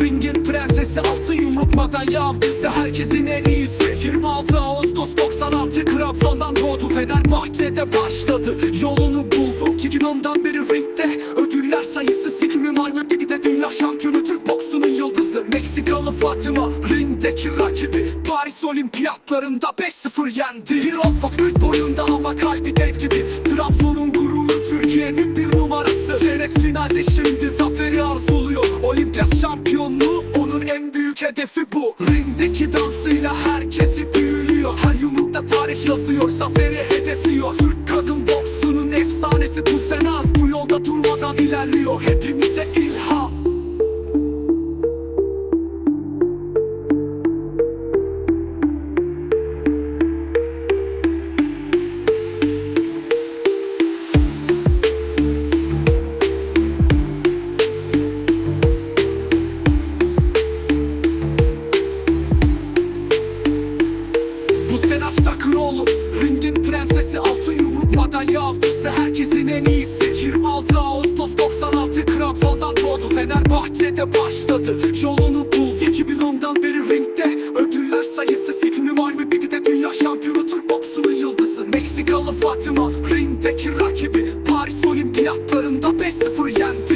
Ringin prensesi altın yumruk madalya avcısı. Herkesin en iyisi. 26 Ağustos 96 Trabzon'dan doğdu. Fenerbahçe'de başladı. Yolunu buldu. İki ondan beri ringde. Ödüller sayısız. Hikmi Maymun de dünya şampiyonu Türk boksunun yıldızı. Meksikalı Fatima Ringdeki rakibi. Paris olimpiyatlarında 5-0 yendi. Bir ufak üç boyunda ama kalbi dev gibi. Trabzon'un gururu Türkiye'nin bir numarası. Çeyrek finalde şimdi zaferi arzuluyor Olimpiyat şampiyonluğu onun en büyük hedefi bu. Ringdeki dansıyla herkesi büyülüyor. Her yumrukta tarih yazıyor Zaferi hedefliyor. Türk kadın boksunun efsanesi bu senaz Bu yolda durmadan ilerliyor. Hepimize madalya avcısı herkesin en iyisi. 26 Ağustos 96 Krakfon'dan doğdu. Fenerbahçe'de başladı. Yolunu buldu. 2010'dan beri ringde. Ödüller sayısı İklim Army bir de dünya şampiyonu Türk yıldızı. Meksikalı Fatima Ringdeki rakibi. Paris olimpiyatlarında 5-0 yendi.